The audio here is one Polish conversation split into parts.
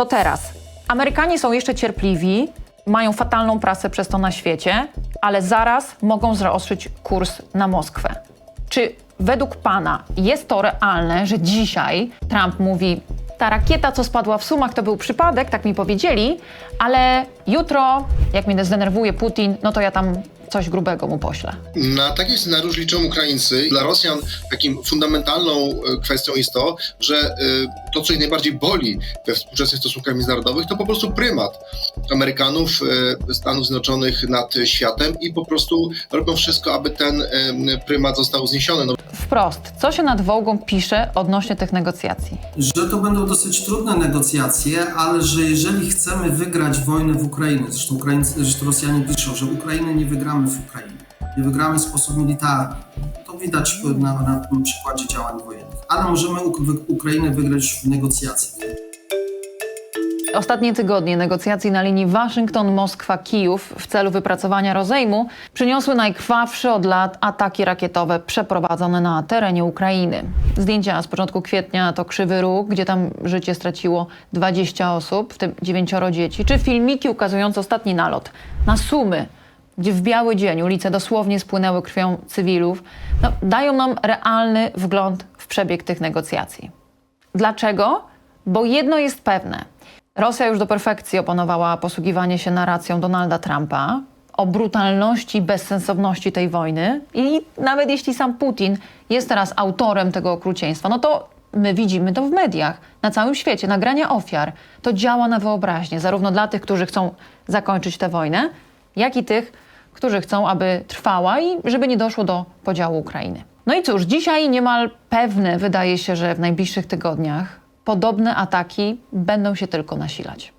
To teraz. Amerykanie są jeszcze cierpliwi, mają fatalną prasę przez to na świecie, ale zaraz mogą zaostrzyć kurs na Moskwę. Czy według pana jest to realne, że dzisiaj Trump mówi, ta rakieta, co spadła w Sumach, to był przypadek, tak mi powiedzieli, ale jutro, jak mnie zdenerwuje Putin, no to ja tam coś grubego mu poślę. Na taki scenariusz liczą Ukraińcy. Dla Rosjan takim fundamentalną e, kwestią jest to, że e, to, co ich najbardziej boli we współczesnych stosunkach międzynarodowych, to po prostu prymat Amerykanów, e, Stanów Zjednoczonych nad światem i po prostu robią wszystko, aby ten e, prymat został zniesiony. No, Wprost, co się nad Wołgą pisze odnośnie tych negocjacji? że to będą dosyć trudne negocjacje, ale że jeżeli chcemy wygrać wojnę w Ukrainie, zresztą, Ukraińcy, zresztą Rosjanie piszą, że Ukrainy nie wygramy w Ukrainie, nie wygramy w sposób militarny. Widać na, na tym przykładzie działań wojennych. Ale możemy Uk- Ukrainę wygrać w negocjacjach. Ostatnie tygodnie negocjacji na linii Waszyngton-Moskwa-Kijów w celu wypracowania rozejmu przyniosły najkrwawsze od lat ataki rakietowe przeprowadzone na terenie Ukrainy. Zdjęcia z początku kwietnia to Krzywy Róg, gdzie tam życie straciło 20 osób, w tym dziewięcioro dzieci, czy filmiki ukazujące ostatni nalot na Sumy, gdzie w biały dzień ulice dosłownie spłynęły krwią cywilów, no, dają nam realny wgląd w przebieg tych negocjacji. Dlaczego? Bo jedno jest pewne. Rosja już do perfekcji opanowała posługiwanie się narracją Donalda Trumpa o brutalności i bezsensowności tej wojny i nawet jeśli sam Putin jest teraz autorem tego okrucieństwa, no to my widzimy to w mediach, na całym świecie, nagrania ofiar. To działa na wyobraźnię, zarówno dla tych, którzy chcą zakończyć tę wojnę, jak i tych, którzy chcą, aby trwała i żeby nie doszło do podziału Ukrainy. No i cóż, dzisiaj niemal pewne wydaje się, że w najbliższych tygodniach podobne ataki będą się tylko nasilać.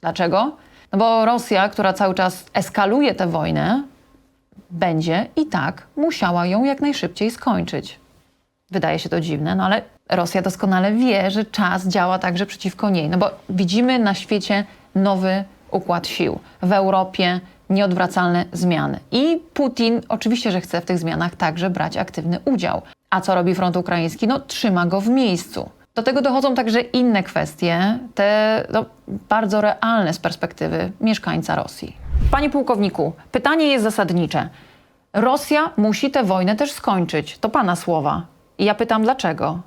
Dlaczego? No bo Rosja, która cały czas eskaluje tę wojnę, będzie i tak musiała ją jak najszybciej skończyć. Wydaje się to dziwne, no ale Rosja doskonale wie, że czas działa także przeciwko niej. No bo widzimy na świecie nowy układ sił. W Europie nieodwracalne zmiany. I Putin oczywiście, że chce w tych zmianach także brać aktywny udział. A co robi front ukraiński? No trzyma go w miejscu. Do tego dochodzą także inne kwestie, te no, bardzo realne z perspektywy mieszkańca Rosji. Panie pułkowniku, pytanie jest zasadnicze. Rosja musi tę wojnę też skończyć. To pana słowa. I ja pytam dlaczego?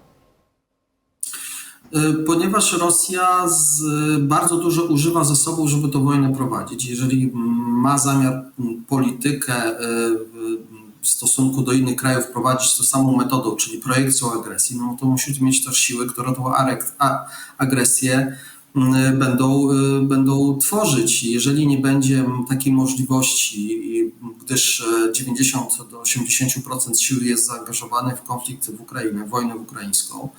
Y, Ponieważ Rosja z, bardzo dużo używa zasobów, żeby tę wojnę prowadzić. Jeżeli ma zamiar politykę y, w stosunku do innych krajów prowadzić tą samą metodą, czyli projekcją agresji, no to musi mieć też siły, które tą agresję będą, y, będą tworzyć. Jeżeli nie będzie takiej możliwości, gdyż e, 90 do 80% sił jest zaangażowanych w konflikt w Ukrainie, w wojnę ukraińską,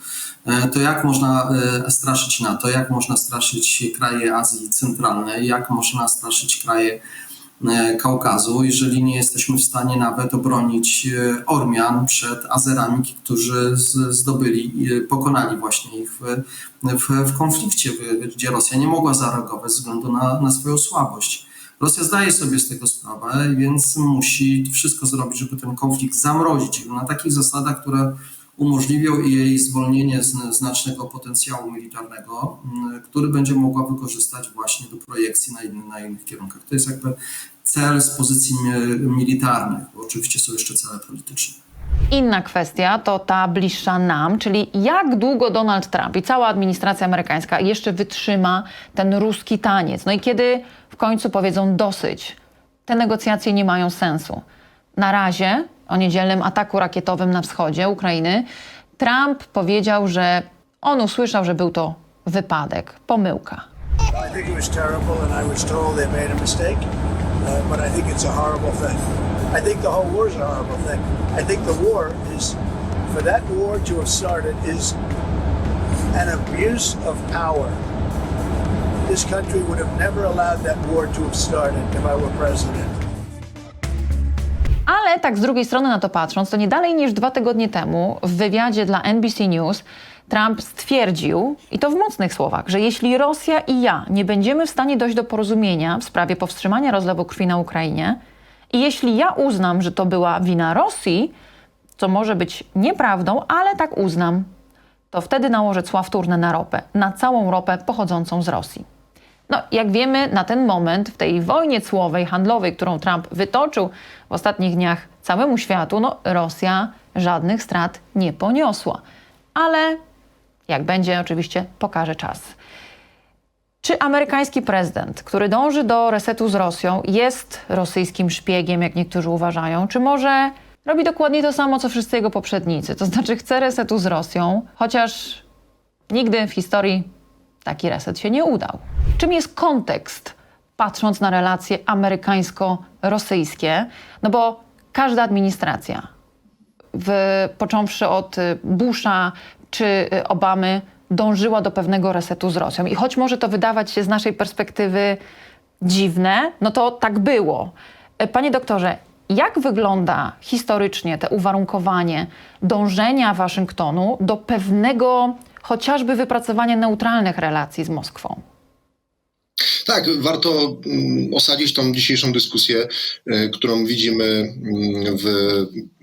e, to jak można e, straszyć NATO, jak można straszyć kraje Azji Centralnej, jak można straszyć kraje e, Kaukazu, jeżeli nie jesteśmy w stanie nawet obronić e, Ormian przed Azerami, którzy zdobyli, pokonali właśnie ich w, w, w konflikcie, gdzie Rosja nie mogła zareagować ze względu na, na swoją słabość. Rosja zdaje sobie z tego sprawę, więc musi wszystko zrobić, żeby ten konflikt zamrozić na takich zasadach, które umożliwią jej zwolnienie z znacznego potencjału militarnego, m, który będzie mogła wykorzystać właśnie do projekcji na, inny, na innych kierunkach. To jest jakby cel z pozycji mi- militarnych, bo oczywiście są jeszcze cele polityczne. Inna kwestia to ta bliższa nam, czyli jak długo Donald Trump i cała administracja amerykańska jeszcze wytrzyma ten ruski taniec. No i kiedy w końcu powiedzą dosyć, te negocjacje nie mają sensu. Na razie o niedzielnym ataku rakietowym na wschodzie Ukrainy Trump powiedział, że on usłyszał, że był to wypadek, pomyłka. I. Uh, horrible horrible to an abuse of power. This country would have never allowed that war to have started if I were president. Ale tak z drugiej strony na to patrząc, to nie dalej niż dwa tygodnie temu w wywiadzie dla NBC News Trump stwierdził, i to w mocnych słowach, że jeśli Rosja i ja nie będziemy w stanie dojść do porozumienia w sprawie powstrzymania rozlewu krwi na Ukrainie, i jeśli ja uznam, że to była wina Rosji, co może być nieprawdą, ale tak uznam, to wtedy nałoży cła wtórne na ropę, na całą ropę pochodzącą z Rosji. No, jak wiemy, na ten moment w tej wojnie cłowej, handlowej, którą Trump wytoczył w ostatnich dniach całemu światu, no, Rosja żadnych strat nie poniosła. Ale jak będzie, oczywiście pokaże czas. Czy amerykański prezydent, który dąży do resetu z Rosją, jest rosyjskim szpiegiem, jak niektórzy uważają, czy może robi dokładnie to samo, co wszyscy jego poprzednicy? To znaczy chce resetu z Rosją, chociaż nigdy w historii taki reset się nie udał. Czym jest kontekst, patrząc na relacje amerykańsko-rosyjskie? No bo każda administracja, w, począwszy od y, Busha czy y, Obamy, dążyła do pewnego resetu z Rosją. I choć może to wydawać się z naszej perspektywy dziwne, no to tak było. E, Panie doktorze, jak wygląda historycznie te uwarunkowanie dążenia Waszyngtonu do pewnego chociażby wypracowania neutralnych relacji z Moskwą? Tak, warto mm, osadzić tą dzisiejszą dyskusję, y, którą widzimy mm, w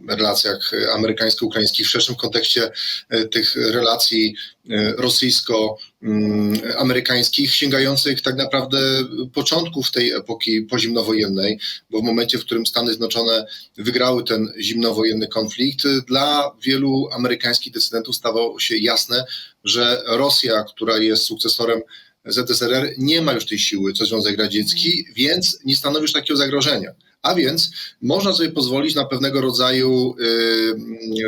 relacjach amerykańsko-ukraińskich w szerszym kontekście y, tych relacji y, rosyjsko-amerykańskich, sięgających tak naprawdę początków tej epoki pozimnowojennej, bo w momencie, w którym Stany Zjednoczone wygrały ten zimnowojenny konflikt, dla wielu amerykańskich decydentów stało się jasne, że Rosja, która jest sukcesorem ZSRR nie ma już tej siły, co Związek Radziecki, więc nie stanowi już takiego zagrożenia. A więc można sobie pozwolić na pewnego rodzaju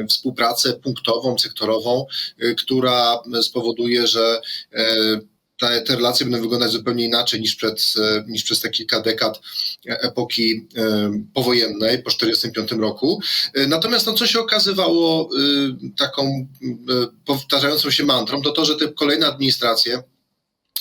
y, współpracę punktową, sektorową, y, która spowoduje, że y, te, te relacje będą wyglądać zupełnie inaczej niż, przed, niż przez te kilka dekad epoki e, powojennej po 1945 roku. Natomiast no, co się okazywało taką powtarzającą się mantrą, to to, że te kolejne administracje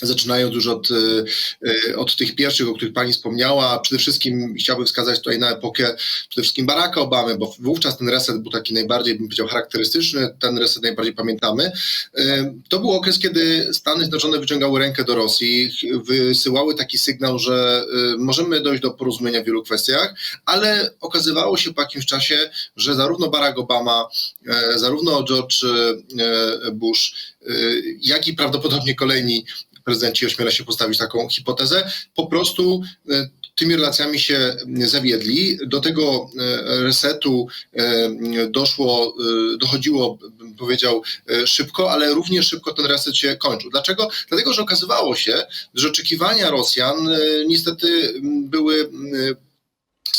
Zaczynając już od, y, od tych pierwszych, o których Pani wspomniała, przede wszystkim chciałbym wskazać tutaj na epokę przede wszystkim Baracka Obamy, bo wówczas ten reset był taki najbardziej, bym powiedział, charakterystyczny, ten reset najbardziej pamiętamy. Y, To był okres, kiedy Stany Zjednoczone wyciągały rękę do Rosji, wysyłały taki sygnał, że możemy dojść do porozumienia w wielu kwestiach, ale okazywało się po jakimś czasie, że zarówno Barack Obama, e, zarówno George e, Bush, e, jak i prawdopodobnie kolejni prezydenci ośmiela się postawić taką hipotezę, po prostu e, tymi relacjami się zawiedli. Do tego e, resetu e, doszło, e, dochodziło, bym powiedział, e, szybko, ale również szybko ten reset się kończył. Dlaczego? Dlatego, że okazywało się, że oczekiwania Rosjan e, niestety były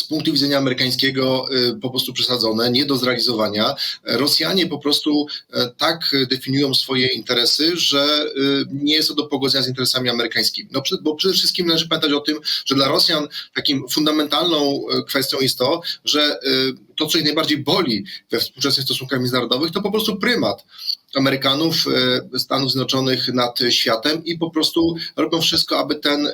punktu widzenia amerykańskiego y, po prostu przesadzone, nie do zrealizowania. Rosjanie po prostu e, tak definiują swoje interesy, że y, nie jest to do pogodzenia z interesami amerykańskimi. No, bo przede wszystkim należy pamiętać o tym, że dla Rosjan takim fundamentalną e, kwestią jest to, że y, to, co ich najbardziej boli we współczesnych stosunkach międzynarodowych, to po prostu prymat Amerykanów, e, Stanów Zjednoczonych nad światem i po prostu robią wszystko, aby ten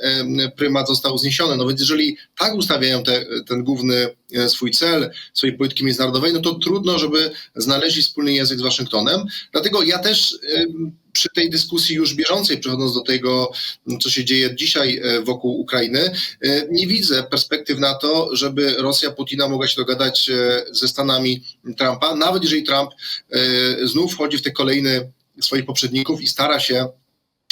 prymat został zniesiony. No więc jeżeli tak ustawiają te, ten główny swój cel swojej polityki międzynarodowej, no to trudno, żeby znaleźli wspólny język z Waszyngtonem. Dlatego ja też em, przy tej dyskusji już bieżącej, przechodząc do tego, co się dzieje dzisiaj e, wokół Ukrainy, e, nie widzę perspektyw na to, żeby Rosja Putina mogła się dogadać e, ze Stanami Trumpa, nawet jeżeli Trump e, znów wchodzi w te kolejny swoich poprzedników i stara się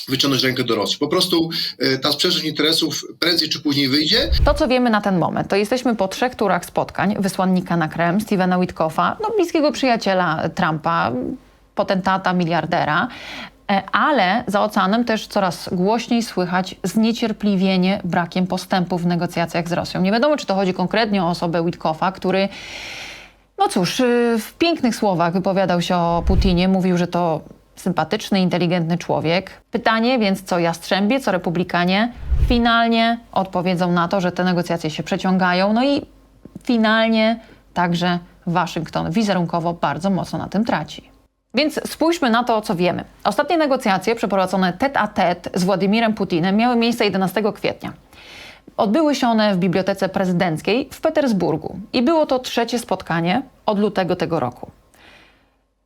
wyciągnąć rękę do Rosji. Po prostu e, ta sprzeczność interesów prędzej czy później wyjdzie, To, co wiemy na ten moment, to jesteśmy po trzech turach spotkań wysłannika na Krem, Stevena Witkoffa, no, bliskiego przyjaciela Trumpa, potentata, miliardera, E, ale za oceanem też coraz głośniej słychać zniecierpliwienie brakiem postępów w negocjacjach z Rosją. Nie wiadomo, czy to chodzi konkretnie o osobę Witkoffa, który no cóż, y, w pięknych słowach wypowiadał się o Putinie, mówił, że to sympatyczny, inteligentny człowiek. Pytanie więc, co Jastrzębie, co Republikanie finalnie odpowiedzą na to, że te negocjacje się przeciągają, no i finalnie także Waszyngton wizerunkowo bardzo mocno na tym traci. Więc spójrzmy na to, co wiemy. Ostatnie negocjacje przeprowadzone tete a tete z Władimirem Putinem miały miejsce 11 kwietnia. Odbyły się one w Bibliotece Prezydenckiej w Petersburgu i było to trzecie spotkanie od lutego tego roku.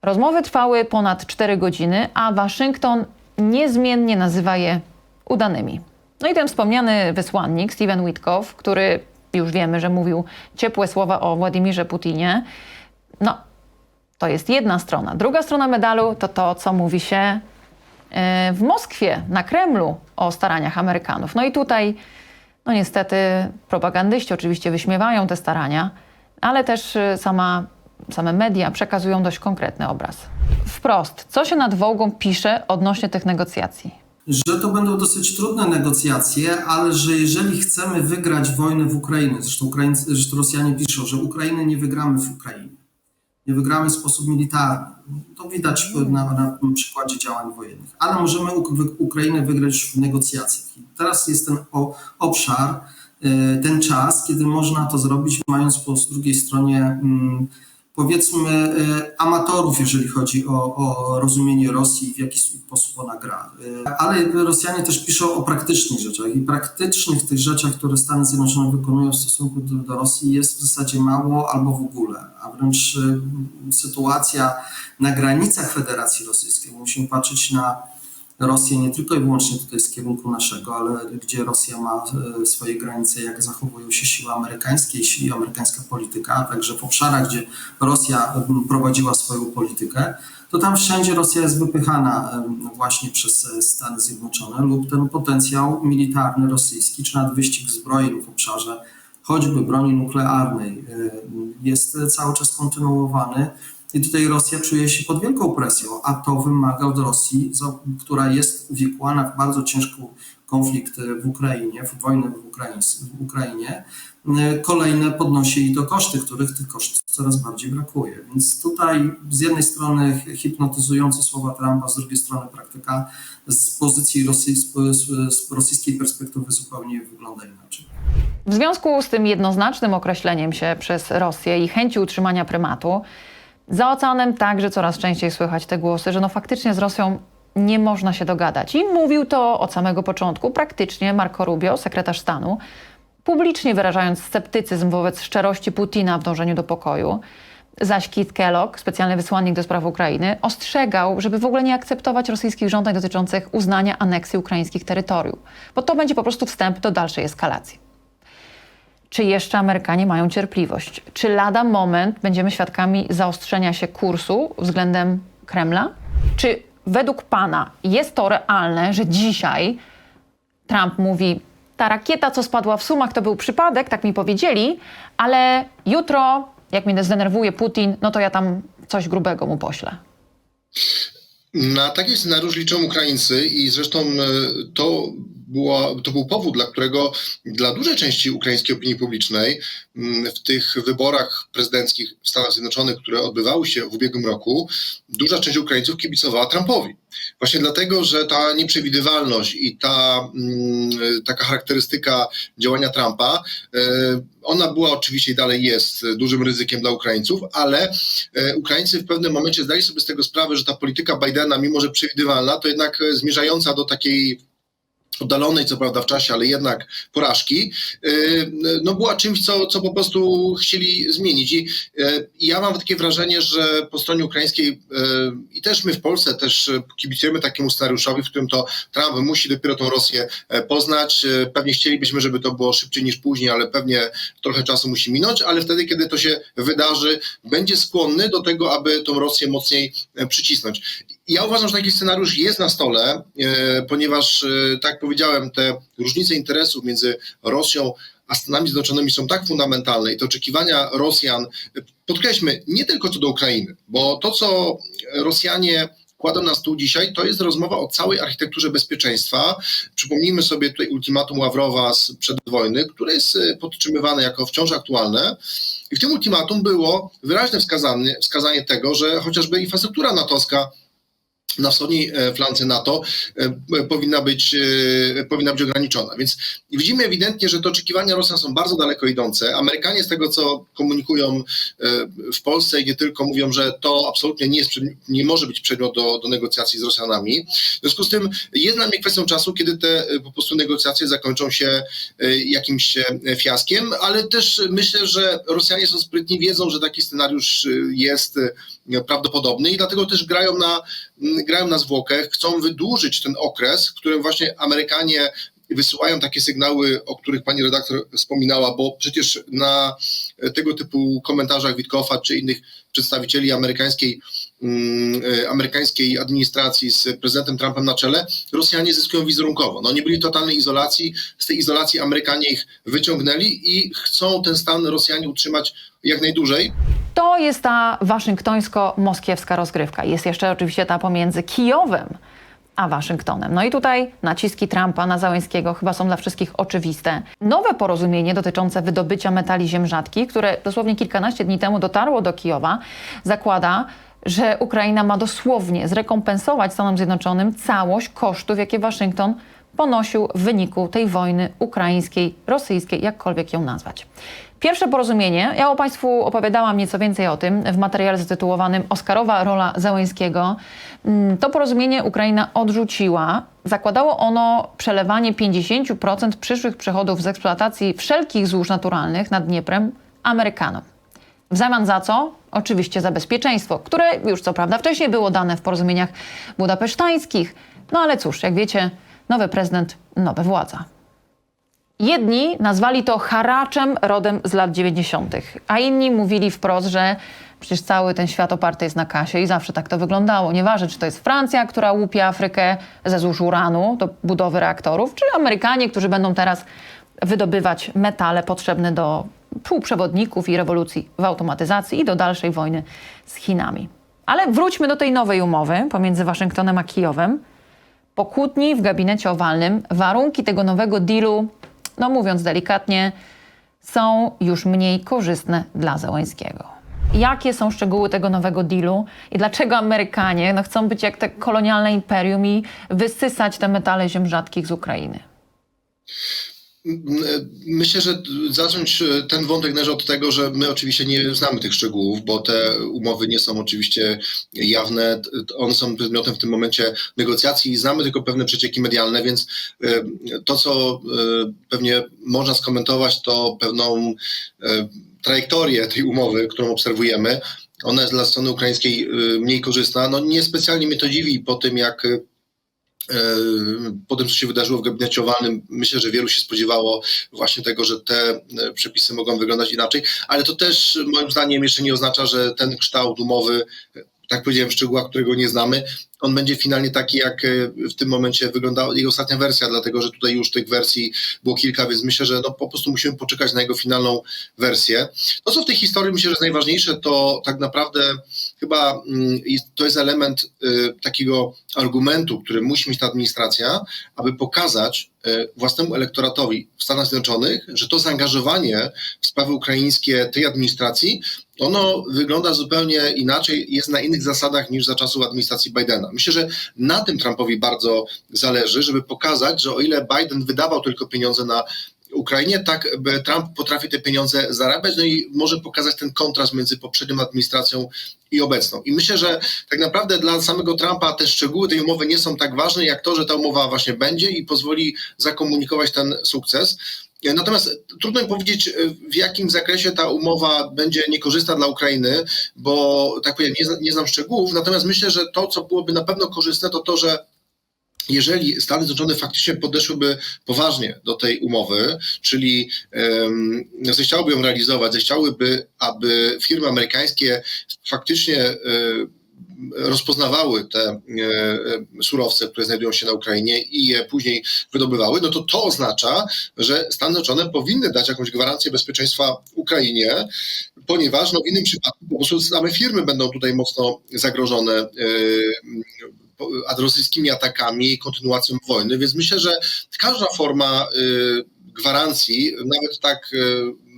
Rozmowy trwały ponad 4 godziny, a Waszyngton niezmiennie nazywa je udanymi. No i ten wspomniany wysłannik, Steven Witkow, który już wiemy, że mówił ciepłe słowa o Władimirze Putinie, no To jest jedna strona. Druga strona medalu to to, co mówi się e, w Moskwie, na Kremlu o staraniach Amerykanów. No i tutaj, no niestety, propagandyści oczywiście wyśmiewają te starania, ale też e, sama, same media przekazują dość konkretny obraz. Wprost, co się nad Wołgą pisze odnośnie tych negocjacji? że to będą dosyć trudne negocjacje, ale że jeżeli chcemy wygrać wojnę w Ukrainie, zresztą, Ukraińcy, zresztą Rosjanie piszą, że Ukrainy nie wygramy w Ukrainie, nie wygramy w sposób militarny. To widać na, na przykładzie działań wojennych, ale możemy Uk- Ukrainę wygrać w negocjacjach. I teraz jest ten obszar, e, ten czas, kiedy można to zrobić, mając po drugiej stronie mm, powiedzmy e, amatorów, jeżeli chodzi o, o rozumienie Rosji i w jaki sposób ona gra. E, Ale Rosjanie też piszą o praktycznych rzeczach i praktycznych tych rzeczach, które Stany Zjednoczone wykonują w stosunku do, do Rosji jest w zasadzie mało albo w ogóle, a wręcz e, sytuacja na granicach Federacji Rosyjskiej. Musimy patrzeć na Rosję nie tylko i wyłącznie tutaj z kierunku naszego, ale gdzie Rosja ma e, swoje granice, jak zachowują się siły amerykańskie i amerykańska polityka, a także w obszarach, gdzie Rosja prowadziła swoją politykę, to tam wszędzie Rosja jest wypychana właśnie przez e, Stany Zjednoczone lub ten potencjał militarny rosyjski, czy nawet wyścig zbrojeń w obszarze choćby broni nuklearnej e, jest cały czas kontynuowany. I tutaj Rosja czuje się pod wielką presją, a to wymaga od Rosji, która jest uwikłana w bardzo ciężki konflikt w Ukrainie, w wojnę w Ukrainie, w Ukrainie e, kolejne podnosi i to koszty, których tych kosztów coraz bardziej brakuje. Więc tutaj z jednej strony hipnotyzujące słowa Trumpa, z drugiej strony praktyka z pozycji Rosji, z rosyjskiej perspektywy zupełnie wygląda inaczej. W związku z tym jednoznacznym określeniem się przez Rosję i chęci utrzymania prymatu, za oceanem także coraz częściej słychać te głosy, że no faktycznie z Rosją nie można się dogadać. I mówił to od samego początku praktycznie Marco Rubio, sekretarz stanu, publicznie wyrażając sceptycyzm wobec szczerości Putina w dążeniu do pokoju. Zaś Keith Kellogg, specjalny wysłannik do spraw Ukrainy, ostrzegał, żeby w ogóle nie akceptować rosyjskich żądań dotyczących uznania aneksji ukraińskich terytoriów, bo to będzie po prostu wstęp do dalszej eskalacji. Czy jeszcze Amerykanie mają cierpliwość? Czy lada moment będziemy świadkami zaostrzenia się kursu względem Kremla? Czy według Pana jest to realne, że dzisiaj Trump mówi, ta rakieta, co spadła w Sumach, to był przypadek, tak mi powiedzieli, ale jutro, jak mnie zdenerwuje Putin, no to ja tam coś grubego mu poślę. Na taki scenariusz liczą Ukraińcy i zresztą e, to, była, to był powód, dla którego dla dużej części ukraińskiej opinii publicznej mm, w tych wyborach prezydenckich w Stanach Zjednoczonych, które odbywały się w ubiegłym roku, duża część Ukraińców kibicowała Trumpowi. Właśnie dlatego, że ta nieprzewidywalność i ta mm, taka charakterystyka działania Trumpa, e, ona była oczywiście i dalej jest dużym ryzykiem dla Ukraińców, ale e, Ukraińcy w pewnym momencie zdali sobie z tego sprawę, że ta polityka Bidena, mimo że przewidywalna, to jednak zmierzająca do takiej oddalonej co prawda w czasie, ale jednak porażki, yy, no była czymś, co, co po prostu chcieli zmienić. I i ja mam takie wrażenie, że po stronie ukraińskiej yy, i też my w Polsce też kibicujemy takiemu scenariuszowi, w którym to Trump musi dopiero tą Rosję e, poznać. Pewnie chcielibyśmy, żeby to było szybciej niż później, ale pewnie trochę czasu musi minąć, ale wtedy, kiedy to się wydarzy, będzie skłonny do tego, aby tą Rosję mocniej e, przycisnąć. Ja uważam, że taki scenariusz jest na stole, e, ponieważ, e, tak jak powiedziałem, te różnice interesów między Rosją a Stanami Zjednoczonymi są tak fundamentalne i te oczekiwania Rosjan, podkreślmy, nie tylko co do Ukrainy, bo to, co Rosjanie kładą na stół dzisiaj, to jest rozmowa o całej architekturze bezpieczeństwa. Przypomnijmy sobie tutaj ultimatum Ławrowa sprzed wojny, które jest e, podtrzymywane jako wciąż aktualne. I w tym ultimatum było wyraźne wskazanie, wskazanie tego, że chociażby infrastruktura natowska na wschodniej e, flance NATO e, powinna być, e, powinna być ograniczona. Więc widzimy ewidentnie, że te oczekiwania Rosjan są bardzo daleko idące. Amerykanie z tego, co komunikują w Polsce i nie tylko, mówią, że to absolutnie nie, jest, nie może być przedmiot do, do negocjacji z Rosjanami. W związku z tym jest dla mnie kwestią czasu, kiedy te po prostu negocjacje zakończą się jakimś fiaskiem, ale też myślę, że Rosjanie są sprytni, wiedzą, że taki scenariusz jest prawdopodobny i dlatego też grają na, grają na zwłokach, chcą wydłużyć ten okres, w którym właśnie Amerykanie wysyłają takie sygnały, o których pani redaktor wspominała, bo przecież na tego typu komentarzach Witkowa czy innych przedstawicieli amerykańskiej, amerykańskiej administracji z prezydentem Trumpem na czele, Rosjanie zyskują wizerunkowo. No, nie byli totalnej izolacji, z tej izolacji Amerykanie ich wyciągnęli i chcą ten stan Rosjanie utrzymać jak najdłużej. To jest ta waszyngtońsko-moskiewska rozgrywka. Jest jeszcze oczywiście ta pomiędzy Kijowem a Waszyngtonem. No i tutaj naciski Trumpa na Załęskiego chyba są dla wszystkich oczywiste. Nowe porozumienie dotyczące wydobycia metali ziem rzadkich, które dosłownie kilkanaście dni temu dotarło do Kijowa, zakłada, że Ukraina ma dosłownie zrekompensować Stanom Zjednoczonym całość kosztów, jakie Waszyngton ponosił w wyniku tej wojny ukraińskiej, rosyjskiej, jakkolwiek ją nazwać. Pierwsze porozumienie, ja o Państwu opowiadałam nieco więcej o tym w materiale zatytułowanym Oscarowa rola Załęskiego. Mm, To porozumienie Ukraina odrzuciła. Zakładało ono przelewanie 50% przyszłych przychodów z eksploatacji wszelkich złóż naturalnych nad Dnieprem Amerykanom. W zamian za co? Oczywiście za bezpieczeństwo, które już co prawda wcześniej było dane w porozumieniach budapesztańskich. No ale cóż, jak wiecie, nowy prezydent, nowe władza. Jedni nazwali to haraczem rodem z lat 90., a inni mówili wprost, że przecież cały ten świat oparty jest na kasie i zawsze tak to wyglądało. Nieważne, czy to jest Francja, która łupie Afrykę ze złóż uranu do budowy reaktorów, czy Amerykanie, którzy będą teraz wydobywać metale potrzebne do półprzewodników i rewolucji w automatyzacji i do dalszej wojny z Chinami. Ale wróćmy do tej nowej umowy pomiędzy Waszyngtonem a Kijowem. Po kłótni w gabinecie owalnym warunki tego nowego dealu, no mówiąc delikatnie, są już mniej korzystne dla Zełańskiego. Jakie są szczegóły tego nowego dealu i dlaczego Amerykanie no, chcą być jak te kolonialne imperium i wysysać te metale ziem rzadkich z Ukrainy? Myślę, że zacząć ten wątek należy od tego, że my oczywiście nie znamy tych szczegółów, bo te umowy nie są oczywiście jawne. One są przedmiotem w tym momencie negocjacji i znamy tylko pewne przecieki medialne, więc e, to, co e, pewnie można skomentować, to pewną e, trajektorię tej umowy, którą obserwujemy. Ona jest dla strony ukraińskiej mniej korzystna. No niespecjalnie mnie to dziwi po tym, jak po tym, co się wydarzyło w gabinecie owalnym, myślę, że wielu się spodziewało właśnie tego, że te przepisy mogą wyglądać inaczej, ale to też moim zdaniem jeszcze nie oznacza, że ten kształt umowy, tak powiedziałem w szczegółach, którego nie znamy, on będzie finalnie taki, jak w tym momencie wyglądała jego ostatnia wersja, dlatego że tutaj już tych wersji było kilka, więc myślę, że no po prostu musimy poczekać na jego finalną wersję. To, co w tej historii myślę, że jest najważniejsze, to tak naprawdę chyba mm, to jest element y, takiego argumentu, który musi mieć ta administracja, aby pokazać y, własnemu elektoratowi w Stanach Zjednoczonych, że to zaangażowanie w sprawy ukraińskie tej administracji, ono wygląda zupełnie inaczej, jest na innych zasadach niż za czasów administracji Bidena. Myślę, że na tym Trumpowi bardzo zależy, żeby pokazać, że o ile Biden wydawał tylko pieniądze na Ukrainie, tak Trump potrafi te pieniądze zarabiać, no i może pokazać ten kontrast między poprzednią administracją i obecną. I myślę, że tak naprawdę dla samego Trumpa te szczegóły tej umowy nie są tak ważne, jak to, że ta umowa właśnie będzie i pozwoli zakomunikować ten sukces. Natomiast trudno mi powiedzieć, w jakim zakresie ta umowa będzie niekorzystna dla Ukrainy, bo tak powiem, nie, nie znam szczegółów. Natomiast myślę, że to, co byłoby na pewno korzystne, to to, że jeżeli Stany Zjednoczone faktycznie podeszłyby poważnie do tej umowy, czyli um, zechciałyby ją realizować, zechciałyby, aby firmy amerykańskie faktycznie um, rozpoznawały te e, surowce, które znajdują się na Ukrainie i je później wydobywały, no to to oznacza, że Stany Zjednoczone powinny dać jakąś gwarancję bezpieczeństwa Ukrainie, ponieważ no, w innym przypadku po prostu same firmy będą tutaj mocno zagrożone e, rosyjskimi atakami, kontynuacją wojny, więc myślę, że każda forma gwarancji, nawet tak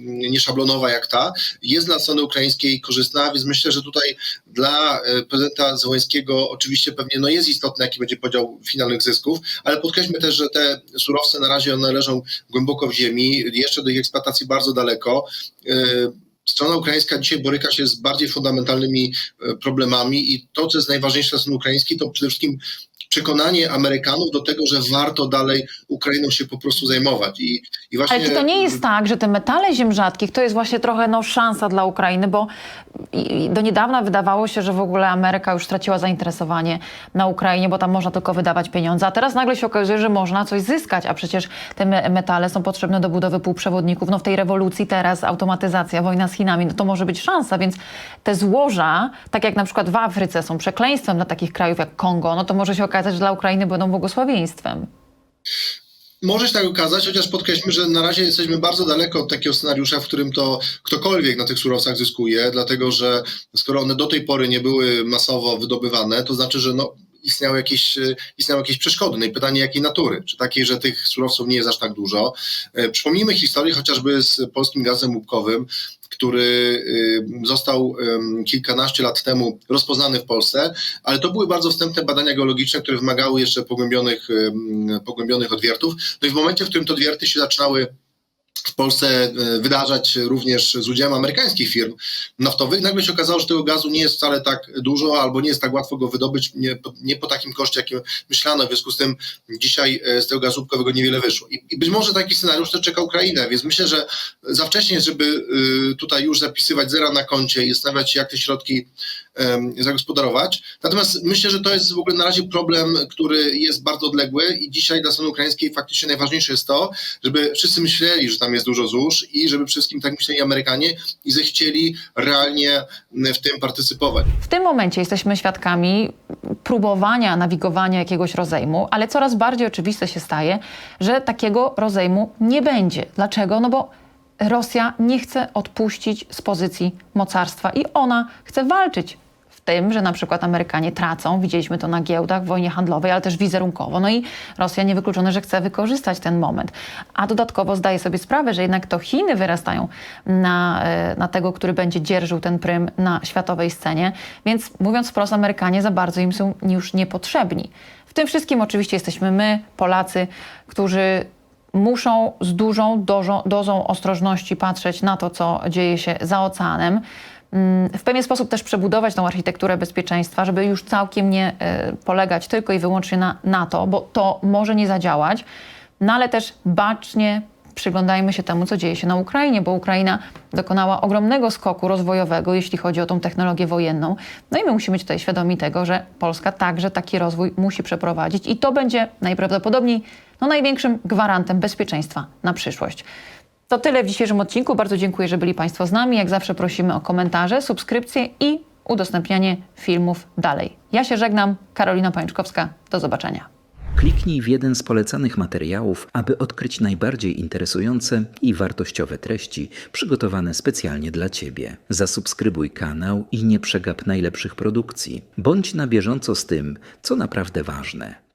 nieszablonowa jak ta, jest dla strony ukraińskiej korzystna, więc myślę, że tutaj dla prezydenta Zełenskiego oczywiście pewnie no jest istotne, jaki będzie podział finalnych zysków, ale podkreślmy też, że te surowce na razie one leżą głęboko w ziemi, jeszcze do ich eksploatacji bardzo daleko. Strona ukraińska dzisiaj boryka się z bardziej fundamentalnymi problemami i to, co jest najważniejsze dla strony ukraińskiej, to przede wszystkim przekonanie Amerykanów do tego, że warto dalej Ukrainą się po prostu zajmować. I, i właśnie, Ale czy to nie jest tak, że te metale ziem rzadkich to jest właśnie trochę no, szansa dla Ukrainy, bo do niedawna wydawało się, że w ogóle Ameryka już straciła zainteresowanie na Ukrainie, bo tam można tylko wydawać pieniądze, a teraz nagle się okazuje, że można coś zyskać, a przecież te me- metale są potrzebne do budowy półprzewodników. No w tej rewolucji teraz automatyzacja, wojna z Chinami, no to może być szansa, więc te złoża, tak jak na przykład w Afryce są przekleństwem dla takich krajów jak Kongo, no to może się okazać, że dla Ukrainy będą błogosławieństwem. Może się tak okazać, chociaż podkreślmy, że na razie jesteśmy bardzo daleko od takiego scenariusza, w którym to ktokolwiek na tych surowcach zyskuje, dlatego że skoro one do tej pory nie były masowo wydobywane, to znaczy, że no, istniały jakieś, e, istniały jakieś przeszkody. No i pytanie, jakiej natury? Czy takiej, że tych surowców nie jest aż tak dużo? E, Przypomnijmy historię chociażby z polskim gazem łupkowym, który y, został kilkanaście lat temu rozpoznany w Polsce, ale to były bardzo wstępne badania geologiczne, które wymagały jeszcze pogłębionych, pogłębionych odwiertów. No i w momencie, w którym te odwierty się zaczynały w Polsce y, wydarzać również z udziałem amerykańskich firm naftowych, nagle się okazało, że tego gazu nie jest wcale tak dużo, albo nie jest tak łatwo go wydobyć, nie, nie po takim koszcie, jakim myślano. W związku z tym dzisiaj y, z tego gazu łupkowego niewiele wyszło. I, I być może taki scenariusz też czeka Ukrainę, więc myślę, że za wcześnie żeby y, tutaj już zapisywać zera na koncie i zastanawiać się, jak te środki zagospodarować. Natomiast myślę, że to jest w ogóle na razie problem, który jest bardzo odległy i dzisiaj dla strony ukraińskiej faktycznie najważniejsze jest to, żeby wszyscy myśleli, że tam jest dużo złóż i żeby wszystkim tak myśleli Amerykanie i zechcieli realnie w tym partycypować. W tym momencie jesteśmy świadkami próbowania nawigowania jakiegoś rozejmu, ale coraz bardziej oczywiste się staje, że takiego rozejmu nie będzie. Dlaczego? No bo Rosja nie chce odpuścić z pozycji mocarstwa i ona chce walczyć w tym, że na przykład Amerykanie tracą, widzieliśmy to na giełdach w wojnie handlowej, ale też wizerunkowo. No i Rosja niewykluczone, że chce wykorzystać ten moment. A dodatkowo zdaje sobie sprawę, że jednak to Chiny wyrastają na, e, na tego, który będzie dzierżył ten prym na światowej scenie. Więc mówiąc wprost, Amerykanie za bardzo im są już niepotrzebni. W tym wszystkim oczywiście jesteśmy my, Polacy, którzy muszą z dużą dozą, dozą ostrożności patrzeć na to, co dzieje się za oceanem. Mm, W pewien sposób też przebudować tą architekturę bezpieczeństwa, żeby już całkiem nie e, polegać tylko i wyłącznie na NATO, bo to może nie zadziałać, no ale też bacznie przyglądajmy się temu, co dzieje się na Ukrainie, bo Ukraina dokonała ogromnego skoku rozwojowego, jeśli chodzi o tą technologię wojenną. No i my musimy być tutaj świadomi tego, że Polska także taki rozwój musi przeprowadzić i to będzie najprawdopodobniej no, największym gwarantem bezpieczeństwa na przyszłość. To tyle w dzisiejszym odcinku. Bardzo dziękuję, że byli Państwo z nami. Jak zawsze prosimy o komentarze, subskrypcje i udostępnianie filmów dalej. Ja się żegnam. Karolina Pajączkowska. Do zobaczenia. Kliknij w jeden z polecanych materiałów, aby odkryć najbardziej interesujące i wartościowe treści przygotowane specjalnie dla Ciebie. Zasubskrybuj kanał i nie przegap najlepszych produkcji. Bądź na bieżąco z tym, co naprawdę ważne.